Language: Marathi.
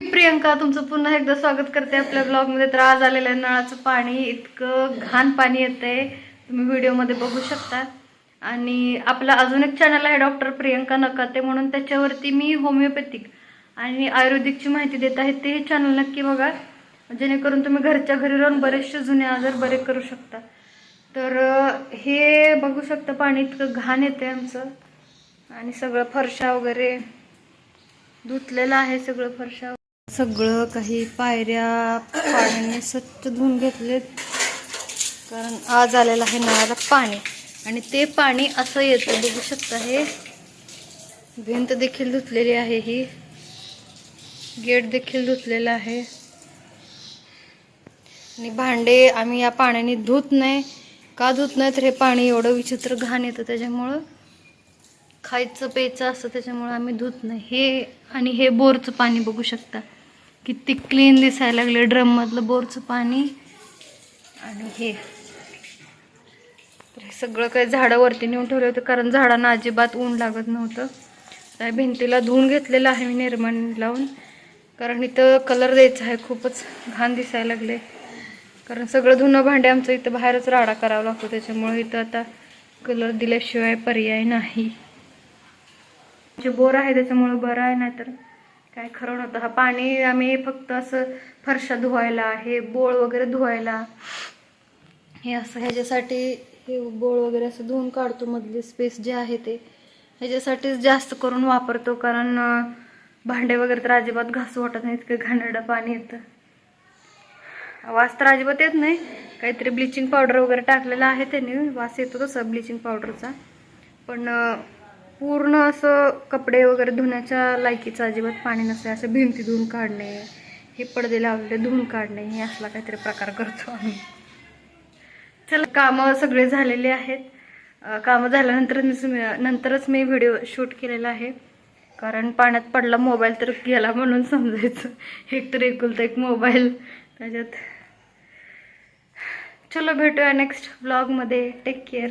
प्रियंका तुमचं पुन्हा एकदा स्वागत करते आपल्या ब्लॉगमध्ये तर आज आलेलं आहे नळाचं पाणी इतकं घाण पाणी येतंय. तुम्ही व्हिडिओमध्ये बघू शकता आणि आपला अजून एक चॅनल आहे डॉक्टर प्रियंका नकाते. म्हणून त्याच्यावरती मी होमिओपॅथिक आणि आयुर्वेदिकची माहिती देत आहे. ते चॅनल नक्की बघा. जेणेकरून तुम्ही घरच्या घरी राहून बरेचसे जुने आजार बरे करू शकता. तर हे बघू शकता पाणी इतकं घाण येते आमचं. आणि सगळं फरशा वगैरे धुतलेलं आहे सगळं फरशा सगळं काही पायऱ्या पाण्याने स्वच्छ धुवून घेतलेत. कारण आज आलेलं आहे नळाला पाणी. आणि ते पाणी असं येतं बघू शकता हे. भिंत देखील धुतलेली आहे ही. गेट देखील धुतलेलं आहे. आणि भांडे आम्ही या पाण्याने धुत नाही. का धुत नाही? तर हे पाणी एवढं विचित्र घाण येतं त्याच्यामुळं. खायचं प्यायचं असतं त्याच्यामुळं आम्ही धुत नाही. हे आणि हे बोरचं पाणी बघू शकता. किती क्लीन दिसायला लागले. ड्रममधलं बोरचं पाणी. आणि हे. तर हे सगळं काही झाडावरती नेऊन ठेवलं होतं कारण झाडांना अजिबात ऊन लागत नव्हतं. त्या भिंतीला धुवून घेतलेलं आहे मी निर्माण लावून. कारण इथं कलर द्यायचा आहे खूपच घाण दिसायला लागले. कारण सगळं धुणं भांडे आमचं इथं बाहेरच राडा करावा लागतो त्याच्यामुळे इथं आता कलर दिल्याशिवाय पर्याय नाही. जे बोर आहे त्याच्यामुळं बरं आहे नाहीतर काय खरं नव्हतं. हा पाणी आम्ही फक्त असं फरशा धुवायला हे बोळ वगैरे धुवायला हे असं ह्याच्यासाठी हे बोळ वगैरे असं धुवून काढतो. मधली स्पेस जे आहे ते ह्याच्यासाठीच जास्त करून वापरतो. कारण भांडे वगैरे तर अजिबात घासू वाटत नाही इतकं घाणेरडं पाणी येतं. वास तर अजिबात येत नाही. काहीतरी ब्लिचिंग पावडर वगैरे टाकलेलं आहे त्यांनी. वास येतो तसा ब्लिचिंग पावडरचा पण पूर्ण असं कपडे वगैरे धुण्याच्या लायकीचं अजिबात पाणी नसते असं भिंती धुवून काढणे हे पडदे लावलेले धुवून काढणे हे असला काहीतरी प्रकार करतो आम्ही. चला कामं सगळे झालेले आहेत. कामं झाल्यानंतर नंतरच मी व्हिडिओ शूट केलेला आहे. कारण पाण्यात पडला मोबाईल तर गेला म्हणून समजायचं. एक तर एकुलता एक मोबाईल. त्याच्यात चलो भेटूया नेक्स्ट ब्लॉगमध्ये टेक केअर